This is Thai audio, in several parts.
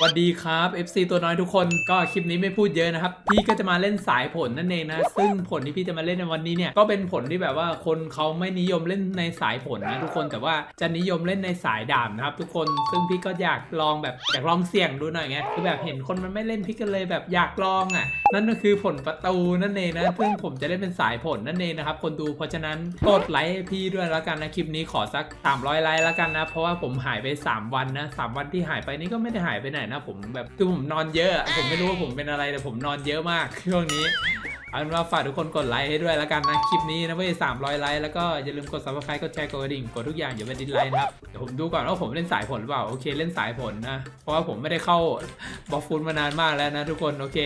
สวัสดีครับ FC ตัวน้อยทุกคนก็คลิปนี้ไม่พูดเยอะนะครับ พี่ก็จะมาเล่นสายผลนั่นเองนะ ซึ่งผลที่พี่จะมาเล่นในวันนี้เนี่ยก็เป็นผลที่แบบว่าคนเขาไม่นิยมเล่นในสายผลนะทุกคนแต่ว่าจะนิยมเล่นในสายดาบนะครับทุกคนซึ่งพี่ก็อยากลองแบบอยากลองเสี่ยงดูหน่อยไงคือแบบเห็นคนมันไม่เล่นพี่ก็เลยแบบอยากลองอะนั่นก็คือผลประตูนั่นเองนะซึ่งผมจะเล่นเป็นสายผลนั่นเองนะครับคนดูเพราะฉะนั้นกดไลค์พี่ด้วยแล้วกันนะคลิปนี้ขอสัก 300ไลค์แล้วกันนะเพราะว่าผมหายไป 3 วันนะ3วันที่หายไปนี่ก็ไม่ได้หายไปไหนนะผมแบบคือผมนอนเยอะ ผมไม่รู้ว่าผมเป็นอะไรแต่ผมนอนเยอะมากช่วงนี้เอาเป็นว่าฝากทุกคนกดไลค์ให้ด้วยแล้วกันนะ คลิปนี้นะเว้ย300ไลค์แล้วก็อย่าลืมกด subscribe กดแชร์กดกระดิ่งกดทุกอย่างอย่าไปดิสไลค์นะครับ เดี๋ยวผมดูก่อนว่าผมเล่นสายผลหรือเปล่า โอเคเล่นสายผลนะ เพราะว่าผมไม่ได้เข้าบอฟฟูนมานานมากแล้วนะทุกคน โอเค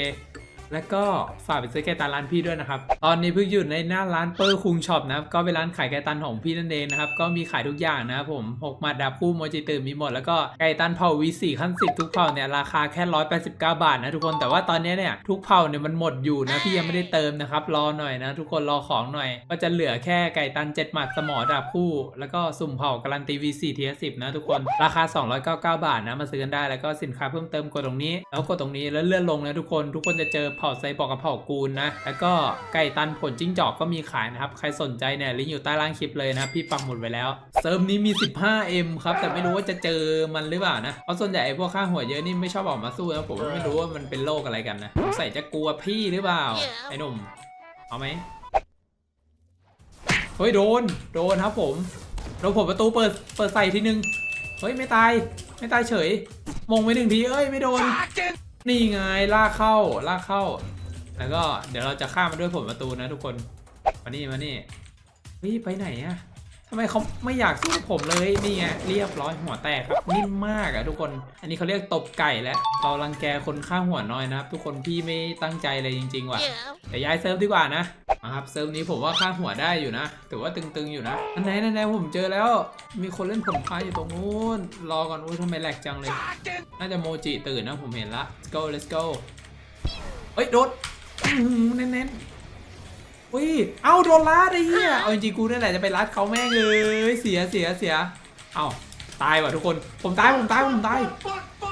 แล้วก็ฝากไปซื้อไก่ตันร้านพี่ด้วยนะครับ ตอนนี้เพิ่งอยู่ในหน้าร้านเปอร์คุงช็อปนะครับ ก็เป็นร้านขายไก่ตันของพี่นั่นเองนะครับ ก็มีขายทุกอย่างนะครับผมหกหมัดดาบคู่โมจิตื่นมีหมด แล้วก็ไก่ตันเผาวีสี่ขั้นสิบทุกเผาเนี่ยราคาแค่189บาทนะทุกคน แต่ว่าตอนนี้เนี่ยทุกเผาเนี่ยมันหมดอยู่นะพี่ยังไม่ได้เติมนะครับ รอหน่อยนะทุกคนรอของหน่อย ก็จะเหลือแค่ไก่ตัน7หมัดสมอดาบคู่ แล้วก็สุ่มเผาการันตีวีสี่ทียสิบนะทุกคน ราคา299บาทนะมาซื้อกันได้ แล้วก็สินค้าเพิ่มเติมกดตรงนี้ แล้วกดตรงนี้แล้วเลื่อนลงนะทุกคน ทุกคนจะเจอเผ่าไซบอร์กกับเผ่ากูลนะ แล้วก็ไก่ตันผลจิ้งจอกก็มีขายนะครับ ใครสนใจเนี่ยลิงก์อยู่ใต้ล่างคลิปเลยนะพี่ปักหมุดไว้แล้ว เซิร์ฟนี้มี 15M ครับ แต่ไม่รู้ว่าจะเจอมันหรือเปล่านะ เพราะส่วนใหญ่ไอ้พวกข้างหัวเยอะนี่ไม่ชอบออกมาสู้นะผมไม่รู้ว่ามันเป็นโรคอะไรกันนะสงสัยจะกลัวพี่หรือเปล่า ไอ้หนุ่ม เอาไหมเฮ้ยโดน โดนครับผม โดนผมประตูเปิด เปิดใส่ทีนึง เฮ้ยไม่ตาย ไม่ตายเฉย มงไปหนึ่งที เอ้ยไม่โดน นี่ไงลากเข้าลากเข้า แล้วก็เดี๋ยวเราจะข้ามมาด้วยผลประตูนะทุกคน มานี่มานี่เฮ้ยไปไหนอะ ทำไมเขาไม่อยากสู้กับผมเลยนี่ไงเรียบร้อยหัวแตกครับนิ่มมากอะทุกคน อันนี้เขาเรียกตบไก่แล้วเรารังแกคนข้างหัวน้อยนะครับทุกคนพี่ไม่ตั้งใจเลยจริง ๆ ว่ะแต่ย้ายเซิร์ฟดีกว่านะนะครับเซิร์ฟนี้ผมว่าค่าหัวได้อยู่นะถือว่าตึงๆอยู่นะอันไหนอันไหนผมเจอแล้ว มีคนเล่นผลพายอยู่ตรงนู้นรอก่อนอุ้ยทำไมแหลกจังเลย น่าจะโมจิตื่นนะผมเห็นละ let's go let's go เฮ้ยโดนอื้อหือเน้นๆ อุ้ย เอาโดนลัดไอ้เหี้ย เอาจริงๆกูนี่แหละจะไปลัดเขาแม่งเลย เสียเสียเสีย เอาตายว่ะทุกคน ผมตายผมตายผมตาย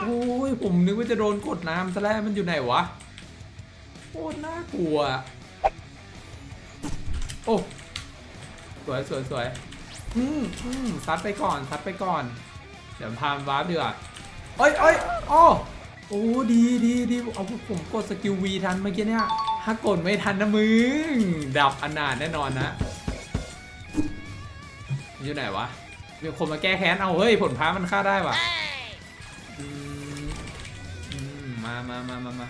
โอ้ยผมนึกว่าจะโดนกดน้ำซะแล้วมันอยู่ไหนวะโคตรน่ากลัว โอ้ สวยสวยสวยอืมอืมซัดไปก่อนซัดไปก่อน เดี๋ยวพามวาร์ปดีกว่าเอ้ยเอ้ยอ้อโอ้ดีดีดีเอาผมกดสกิลวีทันเมื่อกี้เนี่ย ถ้ากดไม่ทันนะมึง ดับอนาถแน่นอนนะ อยู่ไหนวะ มีคนมาแก้แค้น เอาเฮ้ย ผลพ้ามันฆ่าได้ว่ะอืมอืมมามามามามา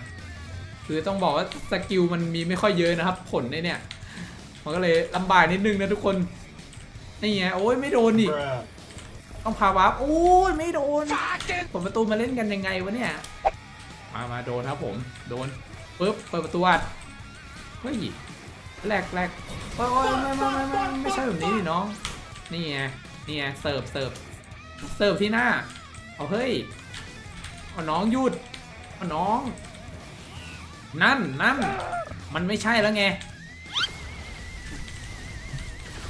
คือต้องบอกว่าสกิลมันมีไม่ค่อยเยอะนะครับ ผลในเนี่ย มันก็เลยลำบากนิดนึงนะทุกคน นี่ไง โอ้ยไม่โดนอีก ต้องพาวาร์ปโอ้ยไม่โดนผมประตูมาเล่นกันยังไงวะเนี่ย มามาโดนครับผม โดนปึ๊บเปิดประตูอัด เฮ้ยแหลกแหลกโอ้ยไม่ไม่ไม่ไม่ไม่ใช่แบบนี้ดิน้องนี่ไงนี่ไงเสิร์ฟเสิร์ฟเสิร์ฟที่หน้าเอาเฮ้ยเอาน้องหยุดเอาน้อง นั่นนั่นมันไม่ใช่แล้วไง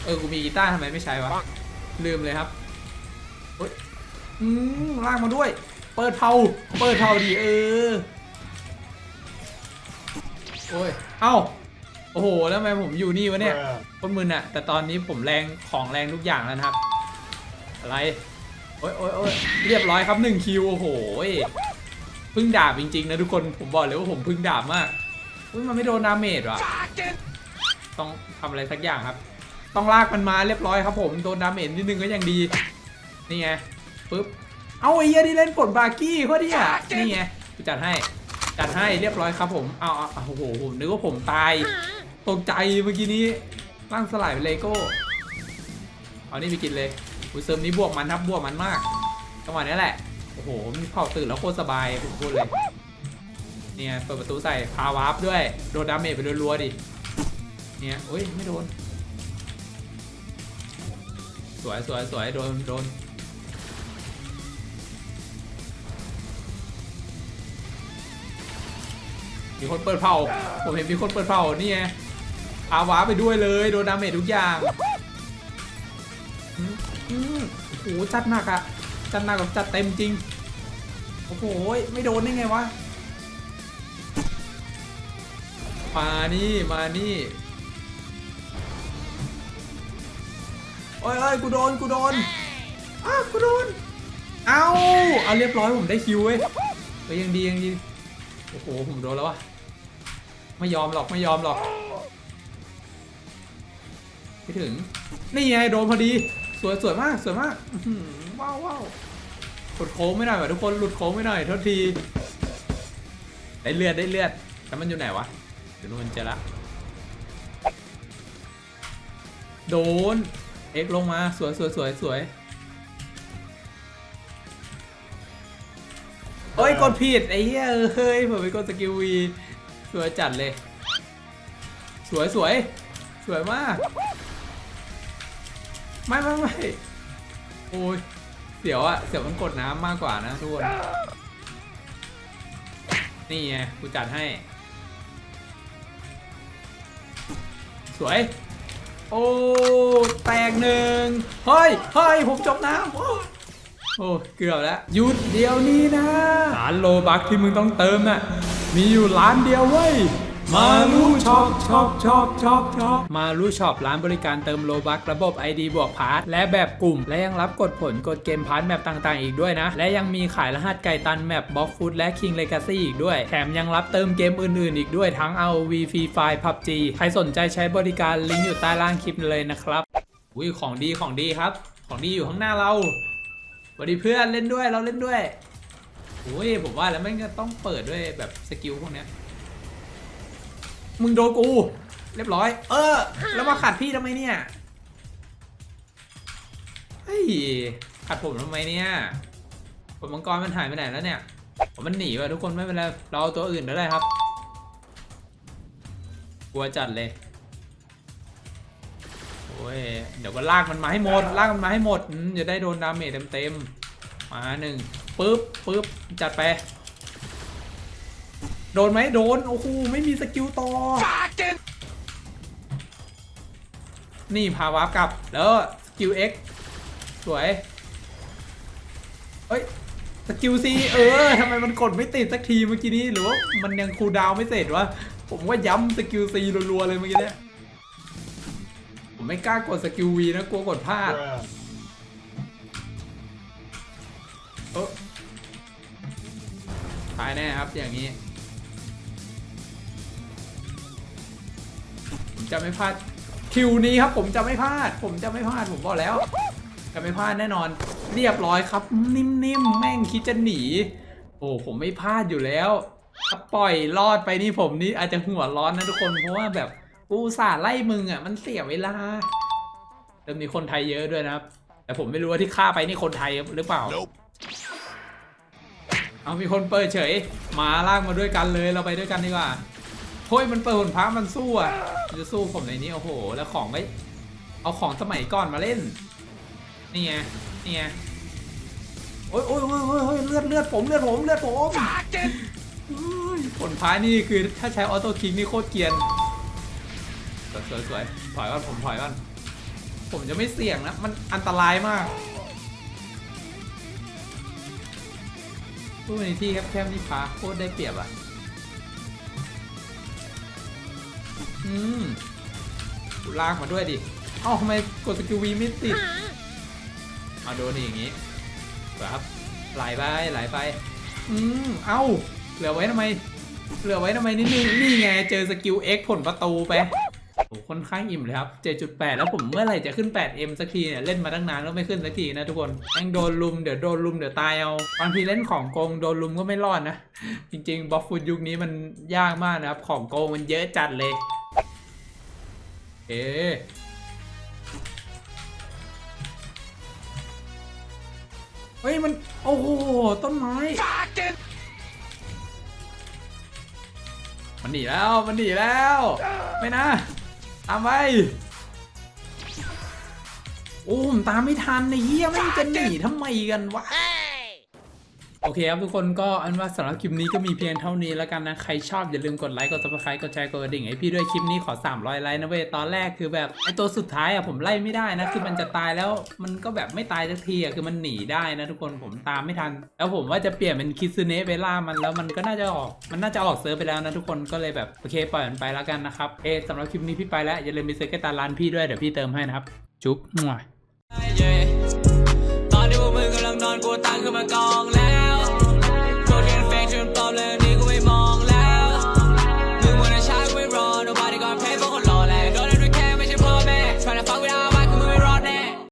เออกูมีกีตาร์ทำไมไม่ใช้วะลืมเลยครับเฮ้ยอืมลากมาด้วย เปิดเผาเปิดเผาดีเออโอ้ยเอ้า โอ้โหแล้วทำไมผมอยู่นี่วะเนี่ยคนมึนอะแต่ตอนนี้ผมแรงของแรงทุกอย่างแล้วนะครับ อะไร โอ้ยโอ้ยโอ้ยเรียบร้อยครับหนึ่งคิว โอ้โหพึ่งดาบจริงๆนะทุกคน ผมบอกเลยว่าผมพึ่งดาบมาก อุ้ยมันไม่โดนดาเมจว่ะ ต้องทำอะไรสักอย่างครับ ต้องลากมันมาเรียบร้อยครับ ผมโดนดาเมจนิดนึงก็ยังดี นี่ไงปึ๊บ เอาไอ้เหี้ยที่เล่นผลบากี้เขาดิอะนี่ไงกูจัดให้ จัดให้เรียบร้อยครับผม เอาเอาเอาโอ้โหผมนึกว่าผมตาย ตกใจเมื่อกี้นี้ร่างสลายเป็นเลโก้เอานี่ไปกินเลยอุยเซิร์ฟนี้บวกมันครับบวกมันมากจังหวะนี้แหละ โอ้โห มีเผาตื่นแล้วโคตรสบายผมพูดเลย เนี่ยเปิดประตูใส่พาวาร์ปด้วย โดนดาเมจไปรัวๆดิ เนี่ยอุ้ยไม่โดน สวยสวยสวยโดนโดนมีคนเปิดเผา ผมเห็นมีคนเปิดเผานี่ไง พาวาไปด้วยเลยโดนดาเมจทุกอย่างโอ้โหจัดหนักอะจัดหนักกับจัดเต็มจริง โอ้โหไม่โดนได้ไงวะ มานี่มานี่โอ้ยเอ้ยกูโดนกูโดนอ้ากูโดน เอาเอาเรียบร้อยผมได้คิวเว้ยเฮ้ยยังดียังดี โอ้โหผมโดนแล้ววะไม่ยอมหรอกไม่ยอมหรอก ไม่ถึง นี่ไงโดนพอดี สวยสวยมากสวยมากว้าวว้าวหลุดโค้งไม่หน่อยว่ะทุกคนหลุดโค้งไม่หน่อยโทษที ได้เลือดได้เลือดแต่มันอยู่ไหนวะเดี๋ยวมันเจอละ โดน เอ็กซ์ลงมาสวยสวยสวยสวยโอ้ยกดผิดไอ้เหี้ยเฮ้ยผมไปกดสกิลวีสวยจัดเลย สวยสวยสวยมาก ไม่ไม่ไม่โอ้ยเสียวอะเสียวมันกดน้ำมากกว่านะทุกคนนี่ไงกูจัดให้ สวย โอ้แตกหนึ่งเฮ้ยเฮ้ยผมจมน้ำโอ้โอ้เกือบแล้วหยุดเดียวนี้นะร้านโลบักที่มึงต้องเติมน่ะมีอยู่ร้านเดียวเว้ย มาลูช็อปช็อปช็อปช็อปช็อปมาลูช็อปร้านบริการเติมโลบักระบบ ID บวกพาร์ทและแบบกลุ่ม และยังรับกดผลกดเกมพาร์ทแมปต่างๆ อีกด้วยนะ และยังมีขายรหัสไก่ตันแมปบล็อกฟุตและ King Legacy อีกด้วย แถมยังรับเติมเกมอื่นๆ อีกด้วยทั้ง ROV Free Fire PUBG ใครสนใจใช้บริการลิงก์อยู่ใต้ล่างคลิปเลยนะครับอุ้ยของดีของดีครับ ของดีอยู่ข้างหน้าเราสวัสดีเพื่อนเล่นด้วยเราเล่นด้วยอุ้ยผมว่าแล้วมันก็ต้องเปิดด้วยแบบสกิลพวกเนี้ย มึงโดนกู เรียบร้อย เออ แล้วมาขัดพี่ทำไมเนี่ย เฮ้ย ขัดผมทำไมเนี่ยผลมังกรมันหายไปไหนแล้วเนี่ย ผมมันหนีว่ะทุกคนไม่เป็นไร เราเอาตัวอื่นก็ได้ครับ กลัวจัดเลย โอ้ย เดี๋ยวก็ลากมันมาให้หมด ลากมันมาให้หมดอืมจะได้โดนดาเมจเต็มๆ มาหนึ่งปึ๊บปึ๊บจัดไป โดนไหมโดน โอ้โห ไม่มีสกิลต่อ นี่พาวาร์ปกลับ แล้วสกิล X สวย เฮ้ย สกิล C เออทำไมมันกดไม่ติดสักทีเมื่อกี้นี้ หรือว่ามันยังคูลดาวน์ไม่เสร็จวะ ผมว่าย้ำสกิล C รัวๆเลยเมื่อกี้เนี่ย ผมไม่กล้ากดสกิล V นะ กลัวกดพลาดเออตายแน่ครับอย่างนี้ ผมจะไม่พลาดคิวนี้ครับ ผมจะไม่พลาด ผมจะไม่พลาดผมบอกแล้ว จะไม่พลาดแน่นอน เรียบร้อยครับ นิ่มๆแม่งคิดจะหนี โอ้ผมไม่พลาดอยู่แล้วถ้าปล่อยรอดไปนี่ผมนี่อาจจะหัวร้อนนะทุกคนเพราะว่าแบบกูอุตสาห์ไล่มึงอะ มันเสียเวลาแล้วมีคนไทยเยอะด้วยนะครับ แต่ผมไม่รู้ว่าที่ฆ่าไปนี่คนไทยหรือเปล่า เอามีคนเปิดเฉยมาลากมาด้วยกันเลยเราไปด้วยกันดีกว่าเฮ้ยมันเปิดผลพ้ามันสู้อะมัน จะสู้ผมในนี้โอ้โห แล้วของไม่เอาของสมัยก่อนมาเล่น นี่ไง นี่ไง โอ้ยโอ้ยโอ้ยโอ้ยเลือดเลือดผมเลือดผมเลือดผมผลพ้านี่คือถ้าใช้ออโต้คิงนี่โคตรเกียน สวยสวยสวยถอยก่อนผมถอยก่อน ผมจะไม่เสี่ยงนะ มันอันตรายมากผู้ในที่แคบๆนี่พาโคตรได้เปรียบอะ อืมลากมาด้วยดิเอ้าทำไมกดสกิลวีไม่ติดเอาโดนอีกอย่างงี้ครับไหลไปไหลไป อืมเอ้า เหลือไว้ทำไม เหลือไว้ทำไมนิดนึงนี่ไงเจอสกิล X ผลประตูไปโอ้ค่อนข้างอิ่มเลยครับ 7.8 แล้วผมเมื่อไหร่จะขึ้น 8M สักทีเนี่ย เล่นมาตั้งนานแล้วไม่ขึ้นสักทีนะทุกคนแม่งโดนลุม เดี๋ยวโดนลุม เดี๋ยวตายเอา บางทีเล่นของโกงโดนลุมก็ไม่รอดนะ จริงๆบอฟฟูดยุคนี้มันยากมากนะครับ ของโกงมันเยอะจัดเลย เอ๊ะเฮ้ย มัน โอ้โห ต้นไม้ มันหนีแล้ว มันหนีแล้ว ไม่นะ ตามไป โอ้ผมตามไม่ทันไอ้เหี้ยไม่งจะหนีทำไมกันวะ โอเคครับทุกคนก็อันว่าสำหรับคลิปนี้ก็มีเพียงเท่านี้แล้วกันนะ ใครชอบอย่าลืมกดไลค์กด subscribe กดแชร์กดกระดิ่งให้พี่ด้วยคลิปนี้ขอ 300 ไลค์นะเว้ยตอนแรกคือแบบไอตัวสุดท้ายอะผมไล่ไม่ได้นะ คือมันจะตายแล้วมันก็แบบไม่ตายสักทีอะคือมันหนีได้นะทุกคนผมตามไม่ทัน แล้วผมว่าจะเปลี่ยนเป็นคิซึเนะไปล่ามันแล้วมันก็น่าจะออกมันน่าจะออกเซิร์ฟไปแล้วนะทุกคนก็เลยแบบโอเคปล่อยมันไปแล้วกันนะครับเอสำหรับคลิปนี้พี่ไปแล้วอย่าลืมไปซื้อกตาร้านพี่ด้วยเดี๋ยวพี่เติมให้นะครับจุ๊บมั่ว อนกำลังนอนกูตังขึ้นมากองแล้ว